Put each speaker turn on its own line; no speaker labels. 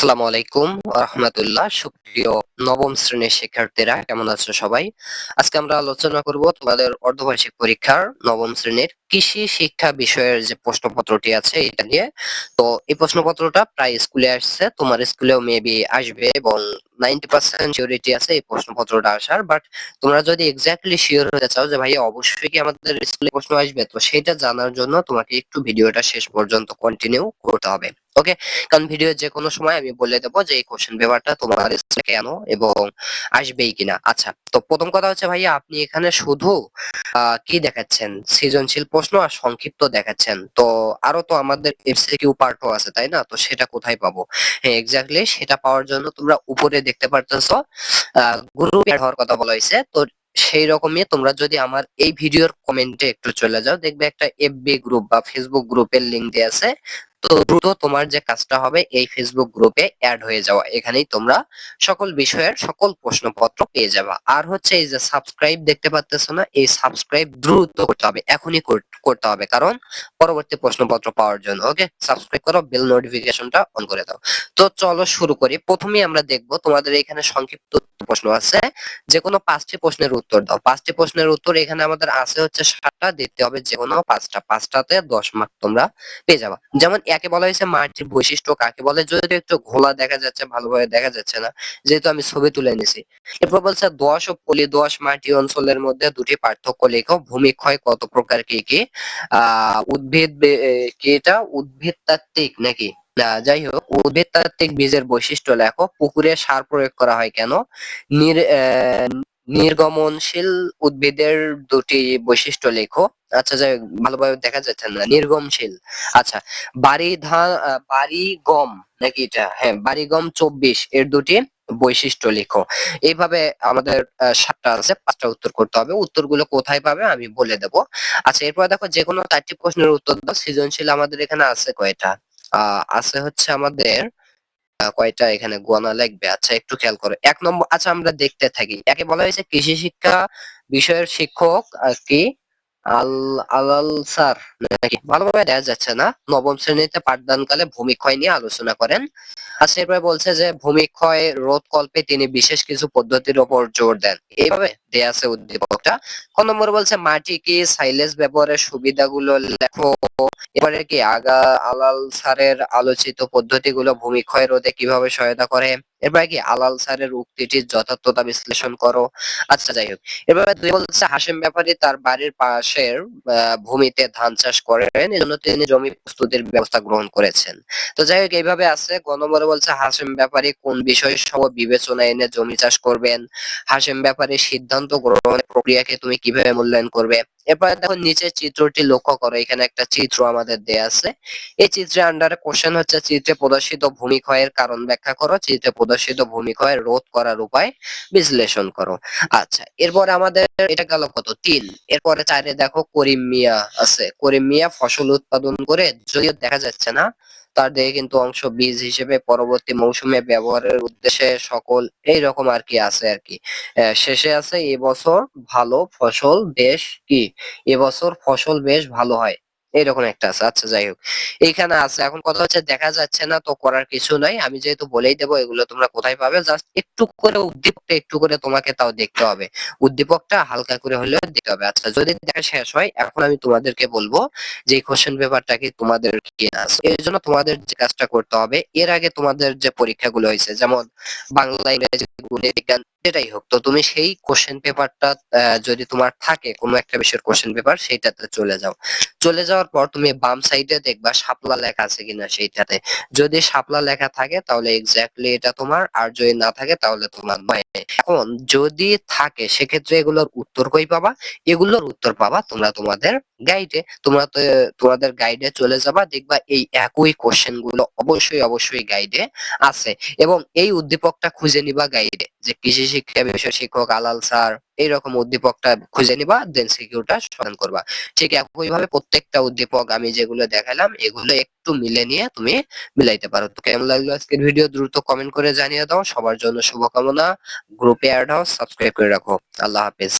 আসসালামু আলাইকুম রহমতুল্লাহ। সুপ্রিয় নবম শ্রেণির শিক্ষার্থীরা, কেমন আছো সবাই? আজকে আমরা আলোচনা করব তোমাদের অর্ধবার্ষিক পরীক্ষার নবম শ্রেণির কৃষি শিক্ষা বিষয়ের যে প্রশ্নপত্রটি আছে, এটা নিয়ে। তো এই প্রশ্নপত্রটা প্রায় স্কুলে আসছে, তোমার স্কুলেও মেবি আসবে এবং নাইনটি পার্সেন্ট সিওরিটি আছে এই প্রশ্নপত্রটা আসার বাট তোমরা যদি এক্স্যাক্টলি শিওর হতে চাও যে অবশ্যই কি আমাদের স্কুলে প্রশ্ন আসবে, তো সেটা জানার জন্য তোমাকে একটু ভিডিওটা শেষ পর্যন্ত কন্টিনিউ করতে হবে। ওকে কারণ যে কোনো সময় আমি বলে যে এই কোশ্চেন পেপারটা তোমার কেন এবং আসবেই কিনা। আচ্ছা তো প্রথম কথা হচ্ছে ভাইয়া আপনি এখানে শুধু কি দেখাচ্ছেন? সৃজনশীল প্রশ্ন আর সংক্ষিপ্ত দেখাচ্ছেন। তো আরও তো আমাদের পার্টও আছে, তাই না? তো সেটা কোথায় পাবো? হ্যাঁ এক্স্যাক্টলি সেটা পাওয়ার জন্য তোমরা উপরে দেখতে পারতেছো। গ্রুপ অ্যাড হওয়ার কথা বলা হয়েছে। তো সেই রকমই তোমরা যদি আমার এই ভিডিওর কমেন্টে একটু চলে যাও, দেখবে একটা এফবি গ্রুপ বা ফেসবুক গ্রুপের লিংক দেওয়া আছে। তো দ্রুত তোমার যে কাজটা হবে এই ফেসবুক গ্রুপে অ্যাড হয়ে যাওয়া। এখানেই তোমরা সকল বিষয়ের সকল প্রশ্নপত্র পেয়ে যাবা। আর হচ্ছে এই যে সাবস্ক্রাইব দেখতে পাচ্ছ না, এই সাবস্ক্রাইব দ্রুত করতে হবে, এখনই করতে হবে। কারণ পরবর্তী প্রশ্নপত্র পাওয়ার জন্য ওকে সাবস্ক্রাইব করো বেল নোটিফিকেশনটা অন করে দাও। তো চলো শুরু করি। প্রথমেই আমরা দেখব তোমাদের এখানে সংক্ষিপ্ত প্রশ্ন আছে। যে কোনো পাঁচটি প্রশ্নের উত্তর দাও। পাঁচটি প্রশ্নের উত্তর এখানে আমাদের আছে হচ্ছে সাতটা দিতে হবে যে কোনো পাঁচটা। পাঁচটাতে দশ মার্ক তোমরা পেয়ে যাবা। যেমন একে বলা হয়েছে? মাটির বৈশিষ্ট্য কাকে বলে? যদি একটু ঘোলা দেখা যাচ্ছে, ভালোভাবে দেখা যাচ্ছে না। যেহেতু আমি ছবি তুলে নিছি। এরপর বলছে, দশ ও পলি দশ মাটি অঞ্চলের মধ্যে দুটি পার্থক্য লেখো। ভূমিক্ষয় কত প্রকার? কি কি? আহ, উদ্ভিদ কি এটা? উদ্ভিদ তাত্ত্বিক নাকি যাই হোক উদ্ভিদ তাত্ত্বিক বীজের বৈশিষ্ট্য লেখো। পুকুরে সার প্রয়োগ করা হয় কেন? নির নির্গমনশীল উদ্ভিদের দুটি বৈশিষ্ট্য লেখো। আচ্ছা যাই ভালোভাবে দেখা যাচ্ছে না। নির্গমশীল আচ্ছা বাড়ি ধান বাড়ি গম নাকি এটা? হ্যাঁ বাড়ি গম চব্বিশ এর দুটি বৈশিষ্ট্য লিখো। এইভাবে আমাদের সাতটা আছে, পাঁচটা উত্তর করতে হবে। উত্তরগুলো কোথায় পাবে আমি বলে দেব। আচ্ছা এরপর দেখো যে কোনো চারটি প্রশ্নের উত্তর দাও। সৃজনশীল আমাদের এখানে আছে কয়টা? আহ, আছে হচ্ছে আমাদের কয়টা এখানে গোনা লাগবে? আচ্ছা একটু খেয়াল করো। এক নম্বর আচ্ছা আমরা দেখতে থাকি। একে বলা হয়েছে কৃষি শিক্ষা বিষয়ের শিক্ষক কি যাচ্ছে না। নবম শ্রেণীতে পাঠদানকালে ভূমিক্ষয় নিয়ে আলোচনা করেন। আচ্ছা এরপরে বলছে যে ভূমিক্ষয় রোধ কল্পে তিনি বিশেষ কিছু পদ্ধতির উপর জোর দেন। এইভাবে দেয়া আছে উদ্দীপকটা। কোন নম্বর বলছে, মাটি কি সাইলেজ ব্যবহারের সুবিধাগুলো লেখো? এবারে কি আগা আলাল স্যারের আলোচিত পদ্ধতিগুলো ভূমিক্ষয় রোধে কীভাবে সহায়তা করে? এরপরে কি আলাল স্যারের উক্তিটির যথার্থতা বিশ্লেষণ করো? আচ্ছা যাই হোক। এবারে দুই বলছে হাসিম ব্যাপারী তার বাড়ির পাশের ভূমিতে ধান চাষ করেন, এজন্য তিনি জমি প্রস্তুতির ব্যবস্থা গ্রহণ করেছেন। তো যাই হোক, এইভাবে আছে। গণবরে বলছে হাসিম ব্যাপারী কোন বিষয় সহ বিবেচনা এনে জমি চাষ করবেন? হাসিম ব্যাপারী সিদ্ধান্ত গ্রহণের প্রক্রিয়াকে তুমি কীভাবে মূল্যায়ন করবে? এরপরে দেখো নিচের চিত্রটি লক্ষ্য করো, এখানে একটা চিত্র আমাদের দেয়া আছে। এই চিত্রে আন্ডারে কোশ্চেন হচ্ছে, চিত্রে প্রদর্শিত ভূমিক্ষয়ের কারণ ব্যাখ্যা করো, চিত্রে প্রদর্শিত ভূমিক্ষয় রোধ করার উপায় বিশ্লেষণ করো। আচ্ছা এরপরে আমাদের এটা গেল কত? তিন। এরপরে চারে দেখো করিম মিয়া আছে। করিম মিয়া ফসল উৎপাদন করে, যদিও দেখা যাচ্ছে না তার দেহে কিন্তু অংশ বীজ হিসেবে পরবর্তী মৌসুমে ব্যবহারের উদ্দেশ্যে সকল এই রকম আর কি আছে আর কি। শেষে আছে এবছর ভালো ফসল বেশ কি? এবছর ফসল বেশ ভালো হয়। এইরকম একটা আছে। আচ্ছা যাই হোক। এইখানে আছে। এখন কথা হচ্ছে দেখা যাচ্ছে না, তো করার কিছু নাই। আমি যেহেতু বলেই দেবো, এগুলো তোমরা কোথায় পাবে? জাস্ট একটু করে উদ্দীপকটা, একটু করে তোমাকে তাও দেখতে হবে। উদ্দীপকটা হালকা করে হলেও দেখতে হবে। আচ্ছা যদি দেখা শেষ হয়, এখন আমি তোমাদেরকে বলব যে কোশ্চেন পেপারটা কি তোমাদের কি আছে? এর জন্য তোমাদের যে কাজটা করতে হবে, এর আগে তোমাদের যে পরীক্ষাগুলো হয়েছে, যেমন বাংলা ইংরেজি বিজ্ঞান যেটাই হোক। তো তুমি সেই কোশ্চেন পেপারটা যদি তোমার থাকে কোনো একটা বিষয়ের কোশ্চেন পেপার সেইটাতে চলে যাও। চলে যাওয়ার পর তুমি বাম সাইডে দেখবা শাপলা লেখা আছে কিনা সেইটাতে। যদি শাপলা লেখা থাকে, তাহলে এক্স্যাক্টলি এটা তোমার। আর যদি না থাকে, তাহলে তোমার নয় এখন যদি থাকে, সেক্ষেত্রে এগুলোর উত্তর কই পাবা? এগুলোর উত্তর পাবা তোমরা তোমাদের গাইডে তোমরা তোমাদের গাইডে চলে যাবা, দেখবা এই একই কোশ্চেনগুলো অবশ্যই অবশ্যই গাইডে আছে। এবং এই উদ্দীপকটা খুঁজে নিবা গাইডে যে কৃষি শিক্ষা বিষয় শিক্ষক আলাল স্যার, এইরকম উদ্দীপকটা খুঁজে নিবা দেন সিকিউরটা সমাধান করবা। ঠিক একই ভাবে প্রত্যেকটা উদ্দীপক আমি যেগুলো দেখালাম, এগুলো একটু মিলে নিয়ে তুমি মিলাইতে পারো। তো কেমন লাগল আজকের ভিডিও দ্রুত কমেন্ট করে জানিয়ে দাও। সবার জন্য শুভকামনা। গ্রুপে অ্যাড হও সাবস্ক্রাইব করে রাখো আল্লাহ হাফেজ